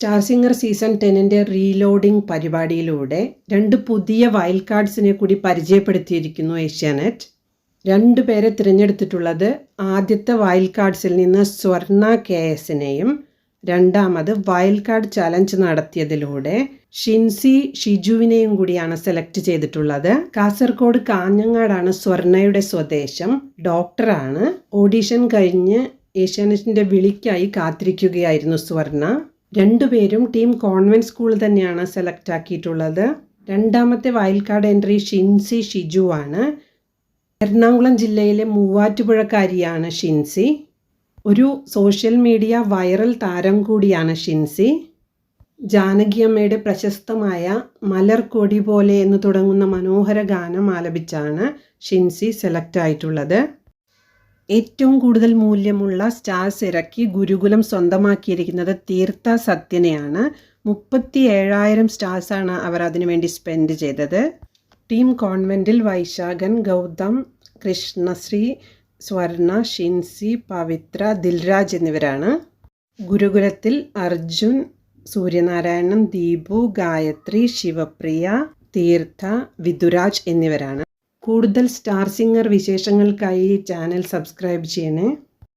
Star singer season ടെന്നിന്റെ reloading പരിപാടിയിലൂടെ രണ്ട് പുതിയ വൈൽഡ് കാർഡ്സിനെ കൂടി പരിചയപ്പെടുത്തിയിരിക്കുന്നു ഏഷ്യാനെറ്റ്. രണ്ടു പേരെ തിരഞ്ഞെടുത്തിട്ടുള്ളത് ആദ്യത്തെ വൈൽഡ് കാർഡ്സിൽ നിന്ന് സ്വർണ കെ എസിനെയും രണ്ടാമത് വൈൽഡ് കാർഡ് ചലഞ്ച് നടത്തിയതിലൂടെ ഷിൻസി ഷിജുവിനെയും കൂടിയാണ് സെലക്ട് ചെയ്തിട്ടുള്ളത്. കാസർഗോഡ് കാഞ്ഞങ്ങാടാണ് സ്വർണയുടെ സ്വദേശം ഡോക്ടറാണ് ഓഡീഷൻ കഴിഞ്ഞ് ഏഷ്യാനെറ്റിന്റെ വിളിക്കായി കാത്തിരിക്കുകയായിരുന്നു സ്വർണ. രണ്ടുപേരും ടീം കോൺവെന്റ് സ്കൂൾ തന്നെയാണ് സെലക്ട് ആക്കിയിട്ടുള്ളത്. രണ്ടാമത്തെ wild card entry Shincy Shiju ആണ്. എറണാകുളം ജില്ലയിലെ മൂവാറ്റുപുഴക്കാരിയാണ് ഷിൻസി. ഒരു സോഷ്യൽ മീഡിയ വൈറൽ താരം കൂടിയാണ് ഷിൻസി. ജാനകിയമ്മയുടെ പ്രശസ്തമായ മലർക്കൊടി പോലെ എന്ന് തുടങ്ങുന്ന മനോഹര ഗാനം ആലപിച്ചാണ് ഷിൻസി സെലക്ട് ആയിട്ടുള്ളത്. ഏറ്റവും കൂടുതൽ മൂല്യമുള്ള സ്റ്റാർസ് ഇറക്കി ഗുരുകുലം സ്വന്തമാക്കിയിരിക്കുന്നത് തീർത്ഥ സത്യനെയാണ്. മുപ്പത്തി ഏഴായിരം സ്റ്റാർസാണ് അവർ അതിനുവേണ്ടി സ്പെൻഡ് ചെയ്തത്. ടീം കോൺവെന്റിൽ വൈശാഖൻ ഗൗതം കൃഷ്ണശ്രീ സ്വർണ ഷിൻസി പവിത്ര ദിൽരാജ് എന്നിവരാണ്. ഗുരുകുലത്തിൽ അർജുൻ സൂര്യനാരായണൻ ദീപു ഗായത്രി ശിവപ്രിയ തീർത്ഥ വിദുരാജ് എന്നിവരാണ്. കൂടുതൽ സ്റ്റാർ സിംഗർ വിശേഷങ്ങൾക്കായി ചാനൽ സബ്സ്ക്രൈബ് ചെയ്യണേ.